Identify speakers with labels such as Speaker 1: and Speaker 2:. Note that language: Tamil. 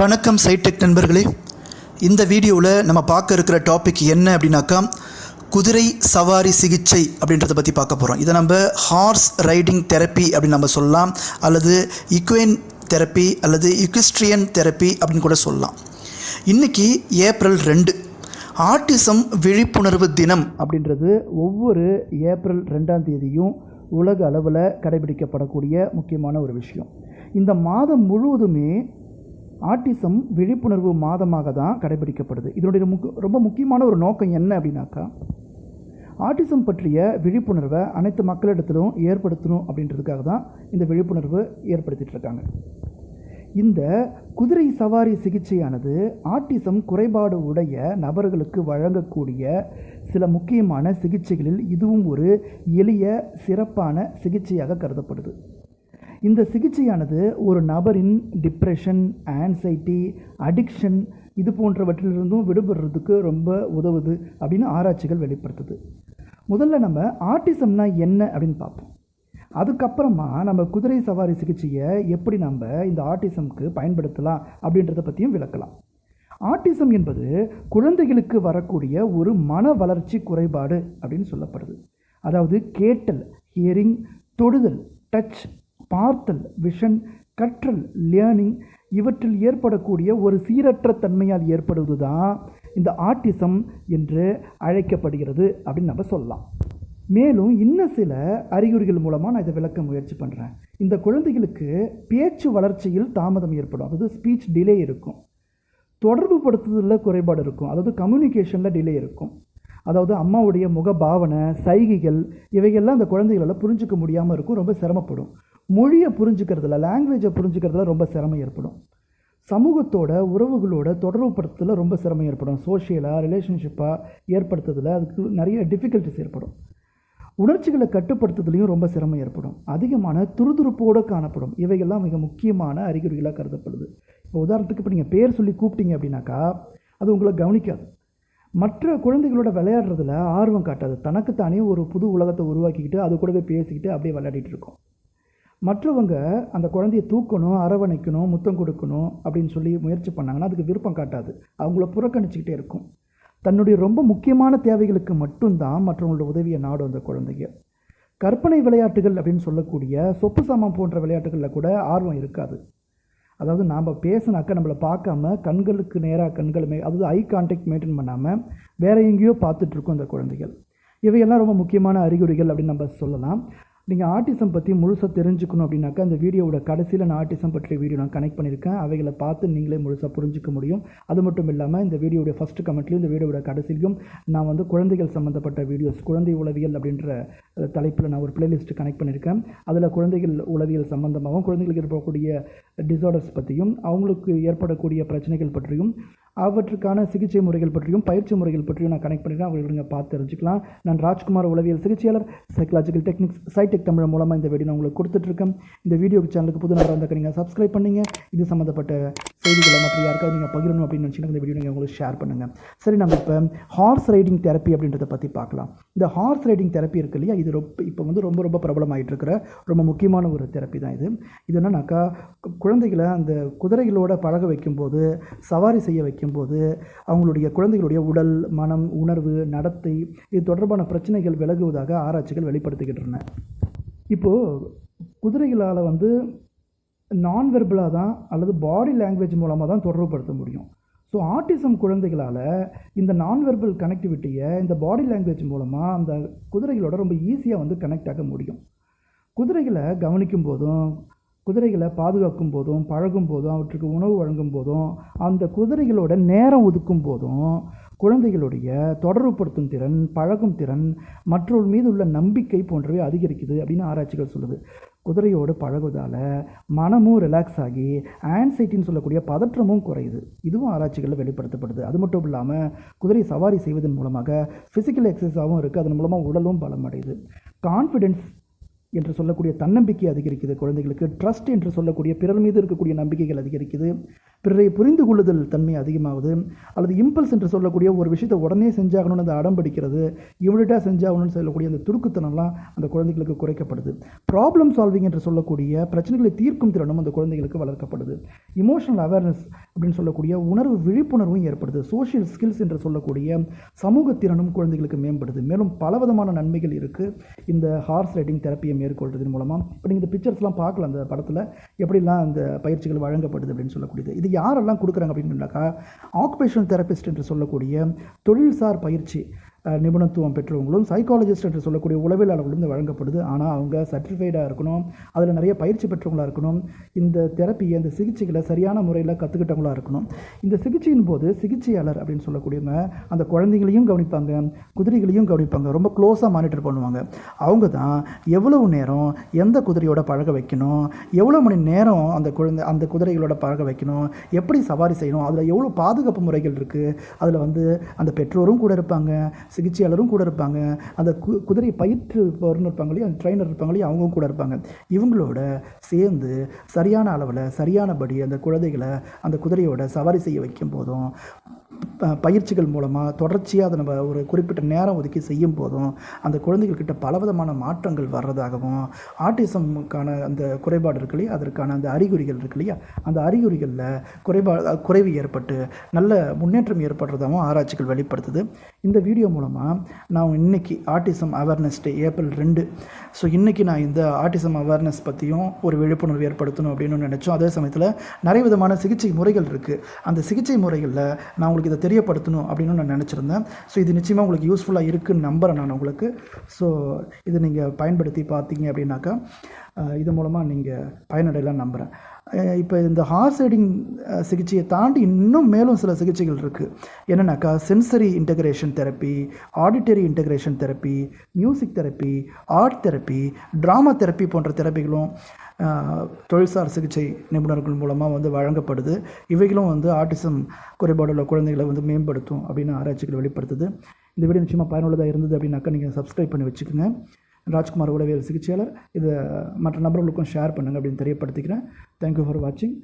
Speaker 1: வணக்கம் சைடெக் நண்பர்களே. இந்த வீடியோவில் நம்ம பார்க்க இருக்கிற டாபிக் என்ன அப்படின்னாக்கா குதிரை சவாரி சிகிச்சை அப்படின்றத பற்றி பார்க்க போகிறோம் இதை நம்ம ஹார்ஸ் ரைடிங் தெரப்பி அப்படின்னு நம்ம சொல்லலாம் அல்லது இக்வேன் தெரப்பி அல்லது இக்விஸ்ட்ரியன் தெரப்பி அப்படின்னு கூட சொல்லலாம். இன்றைக்கி ஏப்ரல் ரெண்டு ஆட்டிசம் விழிப்புணர்வு தினம் அப்படின்றது ஒவ்வொரு ஏப்ரல் ரெண்டாம் தேதியும் உலக அளவில் கடைபிடிக்கப்படக்கூடிய முக்கியமான ஒரு விஷயம். இந்த மாதம் முழுவதுமே ஆட்டிசம் விழிப்புணர்வு மாதமாக தான் கடைபிடிக்கப்படுது. இதனுடைய முக் ரொம்ப முக்கியமான ஒரு நோக்கம் என்ன அப்படின்னாக்கா ஆட்டிசம் பற்றிய விழிப்புணர்வை அனைத்து மக்களிடத்திலும் ஏற்படுத்தணும் அப்படின்றதுக்காக தான் இந்த விழிப்புணர்வு ஏற்படுத்திட்டு இருக்காங்க இந்த குதிரை சவாரி சிகிச்சையானது ஆட்டிசம் குறைபாடு உடைய நபர்களுக்கு வழங்கக்கூடிய சில முக்கியமான சிகிச்சைகளில் இதுவும் ஒரு எளிய சிறப்பான சிகிச்சையாக கருதப்படுது. இந்த சிகிச்சையானது ஒரு நபரின் டிப்ரெஷன் ஆன்சைட்டி அடிக்ஷன் இது போன்றவற்றிலிருந்தும் விடுபடுறதுக்கு ரொம்ப உதவுது அப்படின்னு ஆராய்ச்சிகள் வெளிப்படுத்துது. முதல்ல நம்ம ஆர்டிசம்னா என்ன அப்படின்னு பார்ப்போம். அதுக்கப்புறமா நம்ம குதிரை சவாரி சிகிச்சையை எப்படி நம்ம இந்த ஆர்டிசம்க்கு பயன்படுத்தலாம் அப்படின்றத பற்றியும் விளக்கலாம். ஆர்டிசம் என்பது குழந்தைகளுக்கு வரக்கூடிய ஒரு மன வளர்ச்சி குறைபாடு அப்படின்னு சொல்லப்படுது. அதாவது கேட்டல் ஹியரிங் தொடுதல் டச் பார்த்தல் விஷன் கற்றல் லேர்னிங் இவற்றில் ஏற்படக்கூடிய ஒரு சீரற்ற தன்மையால் ஏற்படுவது தான் இந்த ஆட்டிசம் என்று அழைக்கப்படுகிறது அப்படின்னு நம்ம சொல்லலாம். மேலும் இன்னும் சில அறிகுறிகள் மூலமாக நான் இதை விளக்க முயற்சி பண்ணுறேன் இந்த குழந்தைகளுக்கு பேச்சு வளர்ச்சியில் தாமதம் ஏற்படும். அதாவது ஸ்பீச் டிலே இருக்கும். தொடர்பு படுத்துதலில் குறைபாடு இருக்கும். அதாவது கம்யூனிகேஷனில் டிலே இருக்கும். அதாவது அம்மாவுடைய முக பாவனை சைகைகள் இவைகள்லாம் அந்த குழந்தைகளால் புரிஞ்சிக்க முடியாமல் இருக்கும். ரொம்ப சிரமப்படும். மொழியை புரிஞ்சுக்கிறதுல லாங்குவேஜை புரிஞ்சுக்கிறதுல ரொம்ப சிரமம் ஏற்படும். சமூகத்தோட உறவுகளோட தொடர்புபடுத்துறதுல ரொம்ப சிரமம் ஏற்படும். சோஷியலாக ரிலேஷன்ஷிப்பாக ஏற்படுத்துறதுல அதுக்கு நிறைய டிஃபிகல்ட்டிஸ் ஏற்படும். உணர்ச்சிகளை கட்டுப்படுத்துறதுலையும் ரொம்ப சிரமம் ஏற்படும். அதிகமான துருதுருப்போடு காணப்படும். இவைகள்லாம் மிக முக்கியமான அறிகுறிகளாக கருதப்படுது. இப்போ உதாரணத்துக்கு இப்போ நீங்கள் பேர் சொல்லி கூப்பிட்டீங்க அப்படின்னாக்கா அது உங்களை கவனிக்காது. மற்ற குழந்தைகளோட விளையாடுறதுல ஆர்வம் காட்டாது. தனக்குத்தானே ஒரு புது உலகத்தை உருவாக்கிக்கிட்டு அது கூடவே பேசிக்கிட்டு அப்படியே விளையாடிட்டு இருக்கோம். மற்றவங்க அந்த குழந்தைய தூக்கணும் அரவணைக்கணும் முத்தம் கொடுக்கணும் அப்படின்னு சொல்லி முயற்சி பண்ணாங்கன்னா அதுக்கு விருப்பம் காட்டாது. அவங்கள புறக்கணிச்சுக்கிட்டே இருக்கும். தன்னுடைய ரொம்ப முக்கியமான தேவைகளுக்கு மட்டும்தான் மற்றவங்களோட உதவியை நாடும் அந்த குழந்தைங்க. கற்பனை விளையாட்டுகள் அப்படின்னு சொல்லக்கூடிய சொப்பு சாமான் போன்ற விளையாட்டுகளில் கூட ஆர்வம் இருக்காது. அதாவது நாம் பேசினாக்க நம்மளை பார்க்காம கண்களுக்கு நேராக கண்கள் மே அதாவது ஐ கான்டாக்ட் மெயின்டைன் பண்ணாமல் வேற எங்கேயோ பார்த்துட்ருக்கோம் அந்த குழந்தைகள். இவையெல்லாம் ரொம்ப முக்கியமான அறிகுறிகள் அப்படின்னு நம்ம சொல்லலாம். நீங்கள் ஆர்டிசம் பற்றி முழுசாக தெரிஞ்சுக்கணும் அப்படின்னாக்கா அந்த வீடியோவோட கடைசியில் நான் ஆர்டிசம் பற்றிய வீடியோ நான் கனெக்ட் பண்ணியிருக்கேன். அவைகளை பார்த்து நீங்களே முழுசாக புரிஞ்சிக்க முடியும். அது மட்டும் இல்லாமல் இந்த வீடியோடைய ஃபஸ்ட் கமெண்ட்லையும் இந்த வீடியோட கடைசிலையும் நான் வந்து குழந்தைகள் சம்மந்தப்பட்ட வீடியோஸ் குழந்தை உளவியல் அப்படின்ற தலைப்பில் நான் ஒரு பிளேலிஸ்ட் கனெக்ட் பண்ணியிருக்கேன். அதில் குழந்தைகள் உளவியல் சம்மந்தமாகவும் குழந்தைகளுக்கு ஏற்படக்கூடிய டிசார்டர்ஸ் பற்றியும் அவங்களுக்கு ஏற்படக்கூடிய பிரச்சனைகள் பற்றியும் அவற்றுக்கான சிகிச்சை முறைகள் பற்றியும் பயிற்சி முறைகள் பற்றியும் நான் கனெக்ட் பண்ணியிருக்கேன் அவங்களுக்கு பார்த்து தெரிஞ்சுக்கலாம். நான் ராஜ்குமார் உளவியல் சிகிச்சையாளர் சைக்கலாஜிக்கல் டெக்னிக்ஸ் சைடெக் தமிழ் மூலமாக இந்த வீடியோ நான் உங்களுக்கு கொடுத்துட்ருக்கேன். இந்த வீடியோ சேனலுக்கு புது நபராக இருந்தாக்க நீங்கள் சப்ஸ்கிரைப் பண்ணீங்க. இது சம்மந்தப்பட்ட செய்திகளை மற்ற யாருக்காவது நீங்கள் பகிரணும் அப்படின்னு நினச்சிங்கன்னா இந்த வீடியோ நீங்கள் உங்களுக்கு ஷேர் பண்ணுங்கள் சரி நம்ம இப்போ ஹார்ஸ் ரைடிங் தெரப்பி அப்படின்றத பற்றி பார்க்கலாம். இந்த ஹார்ஸ் ரைடிங் தெரப்பி இருக்கு இல்லையா? இது ரொம்ப இப்போ வந்து ரொம்ப ரொம்ப பிரபலமாயிட்டு இருக்கிற ரொம்ப முக்கியமான ஒரு தெரப்பி தான் இது. இது என்னன்னாக்கா குழந்தைகளை அந்த குதிரைகளோட பழக வைக்கும்போது சவாரி செய்ய வைக்கும்போது அவங்களுடைய குழந்தைகளுடைய உடல் மனம் உணர்வு நடத்தை இது தொடர்பான பிரச்சனைகள் விலகுவதாக ஆராய்ச்சிகள் வெளிப்படுத்துகின்றன இப்போது குதிரைகளால் வந்து நான் வெர்பலாக தான் அல்லது பாடி லாங்குவேஜ் மூலமாக தான் தொடர்புபடுத்த முடியும். ஸோ ஆட்டிசம் குழந்தைகளால் இந்த நான் வெர்பல் கனெக்டிவிட்டியை இந்த பாடி லாங்குவேஜ் மூலமாக அந்த குதிரைகளோட ரொம்ப ஈஸியாக வந்து கனெக்ட் ஆக முடியும். குதிரைகளை கவனிக்கும் போதும் குதிரைகளை பாதுகாக்கும் போதும் பழகும் போதும் அவற்றுக்கு உணவு வழங்கும் போதும் அந்த குதிரைகளோட நேரம் ஒதுக்கும் போதும் குழந்தைகளுடைய தொடர்புபடுத்தும் திறன் பழகும் திறன் மற்றொரு மீது உள்ள நம்பிக்கை போன்றவை அதிகரிக்குது அப்படின்னு ஆராய்ச்சிகள் சொல்லுது. குதிரையோடு பழகுவதால் மனமும் ரிலாக்ஸ் ஆகி ஆன்சைட்டின்னு சொல்லக்கூடிய பதற்றமும் குறையுது. இதுவும் ஆராய்ச்சிகளில் வெளிப்படுத்தப்படுது. அது மட்டும் இல்லாமல் குதிரை சவாரி செய்வதன் மூலமாக ஃபிசிக்கல் எக்ஸசைஸாகவும் இருக்குது அதன் மூலமாக உடலும் பலமடையுது. கான்ஃபிடென்ஸ் என்று சொல்லக்கூடிய தன்னம்பிக்கை அதிகரிக்குது குழந்தைகளுக்கு. ட்ரஸ்ட் என்று சொல்லக்கூடிய பிறர் மீது இருக்கக்கூடிய நம்பிக்கைகள் அதிகரிக்குது. பிறரை புரிந்து கொள்ளுதல் தன்மை அதிகமாகுது அல்லது இம்பல்ஸ் என்று சொல்லக்கூடிய ஒரு விஷயத்தை உடனே செஞ்சாகணும்னு அந்த அடம் பிடிக்கிறது இமிடியட்டாக செஞ்சாகணும்னு சொல்லக்கூடிய அந்த துடுக்குத்தனம்லாம் அந்த குழந்தைகளுக்கு குறைக்கப்படுது. ப்ராப்ளம் சால்விங் என்று சொல்லக்கூடிய பிரச்சனைகளை தீர்க்கும் திறனும் அந்த குழந்தைகளுக்கு வளர்க்கப்படுது. இமோஷனல் அவேர்னஸ் அப்படின்னு சொல்லக்கூடிய உணர்வு விழிப்புணர்வும் ஏற்படுது. சோஷியல் ஸ்கில்ஸ் என்று சொல்லக்கூடிய சமூக திறனும் குழந்தைகளுக்கு மேம்படுது. மேலும் பலவிதமான நன்மைகள் இருக்குது இந்த ஹார்ஸ் ரைடிங் தெரப்பியை மேற்கொள்றதன் மூலமாக இப்போ நீங்கள் இந்த பிக்சர்ஸ்லாம் பார்க்கலாம் அந்த படத்தில்? எப்படிலாம் அந்த பயிற்சிகள் வழங்கப்படுது அப்படின்னு சொல்லக்கூடியது. இது யாரெல்லாம் கொடுக்குறாங்க அப்படின்னாக்கா ஆக்குபேஷனல் தெரபிஸ்ட் என்று சொல்லக்கூடிய தொழில்சார் பயிற்சி. நிபுணத்துவம் பெற்றவங்களும் சைக்காலஜிஸ்ட் என்று சொல்லக்கூடிய உளவியலாளர்களும் இது வழங்கப்படுது. ஆனால் அவங்க சர்டிஃபைடாக இருக்கணும் அதில் நிறைய பயிற்சி பெற்றவங்களாக இருக்கணும் இந்த தெரப்பியை இந்த சிகிச்சைகளை சரியான முறையில் கற்றுக்கிட்டவங்களாக இருக்கணும். இந்த சிகிச்சையின் போது சிகிச்சையாளர் அப்படின்னு சொல்லக்கூடியவங்க அந்த குழந்தைங்களையும் கவனிப்பாங்க குதிரைகளையும் கவனிப்பாங்க ரொம்ப க்ளோஸாக மானிட்டர் பண்ணுவாங்க. அவங்க தான் எவ்வளவு நேரம் எந்த குதிரையோட பழக வைக்கணும் எவ்வளோ மணி நேரம் அந்த குழந்தை அந்த குதிரைகளோட பழக வைக்கணும் எப்படி சவாரி செய்யணும் அதில் எவ்வளோ பாதுகாப்பு முறைகள் இருக்குது அதில் வந்து அந்த பெற்றோரும் கூட இருப்பாங்க சிகிச்சையாளரும் கூட இருப்பாங்க. அந்த கு குதிரை பயிற்றுபவர்னு இருப்பாங்க இல்லையா? அந்த ட்ரைனர் இருப்பாங்க இல்லையா? கூட இருப்பாங்க. இவங்களோட சேர்ந்து சரியான அளவில் சரியானபடி அந்த குழந்தைகளை அந்த குதிரையோட சவாரி செய்ய வைக்கும் போதும் ப- பயிற்சிகள் மூலமாக தொடர்ச்சியாக அதை நம்ம ஒரு குறிப்பிட்ட நேரம் ஒதுக்கி செய்யும் போதும் அந்த குழந்தைகள்கிட்ட பலவிதமான மாற்றங்கள் வர்றதாகவும் ஆட்டிசமுக்கான அந்த குறைபாடு இருக்கு இல்லையா? அதற்கான அந்த அறிகுறிகள் இருக்கு இல்லையா? அந்த அறிகுறிகளில் குறைபா குறைவு ஏற்பட்டு நல்ல முன்னேற்றம் ஏற்படுறதாகவும் ஆராய்ச்சிகள் வெளிப்படுத்துது. இந்த வீடியோ மூலமாக நான் இன்னைக்கு ஆட்டிசம் அவேர்னஸ் டே ஏப்ரல் ரெண்டு. ஸோ இன்றைக்கி நான் இந்த ஆட்டிசம் அவேர்னஸ் பற்றியும் ஒரு விழிப்புணர்வு ஏற்படுத்தணும் அப்படின்னு நினச்சோம். அதே சமயத்தில் நிறைய விதமான சிகிச்சை முறைகள் இருக்குது அந்த சிகிச்சை முறைகளில் நான் உங்களுக்கு இதை தெரியப்படுத்தணும் அப்படின்னு நான் நினச்சிருந்தேன். ஸோ இது நிச்சயமாக உங்களுக்கு யூஸ்ஃபுல்லாக இருக்குன்னு நம்புகிறேன் நான் உங்களுக்கு. ஸோ இதை நீங்கள் பயன்படுத்தி பார்த்தீங்க அப்படின்னாக்கா இது மூலமாக நீங்கள் பயனடையலாம் நம்புகிறேன் இப்போ இந்த ஹார்ஸ் ரைடிங் சிகிச்சையை தாண்டி இன்னும் மேலும் சில சிகிச்சைகள் இருக்குது என்னென்னாக்கா sensory integration therapy auditory integration therapy music therapy art therapy drama therapy போன்ற தெரப்பிகளும் தொழில்சார் சிகிச்சை நிபுணர்கள் மூலமாக வந்து வழங்கப்படுது. இவைகளும் வந்து ஆர்டிசம் குறைபாடுள்ள குழந்தைகளை வந்து மேம்படுத்தும் அப்படின்னு ஆராய்ச்சிகள் வெளிப்படுத்துது. இந்த வீடியோ நிச்சயமாக பயனுள்ளதாக இருந்தது அப்படின்னாக்கா நீங்கள் சப்ஸ்கிரைப் பண்ணி வச்சுக்கோங்க. ராஜ்குமார் உளவியல் சிகிச்சையாளர். இதை மற்ற நபர்களுக்கும் ஷேர் பண்ணுங்கள் அப்படின்னு தெரியப்படுத்திக்கிறேன். தேங்க்யூ ஃபார் வாட்சிங்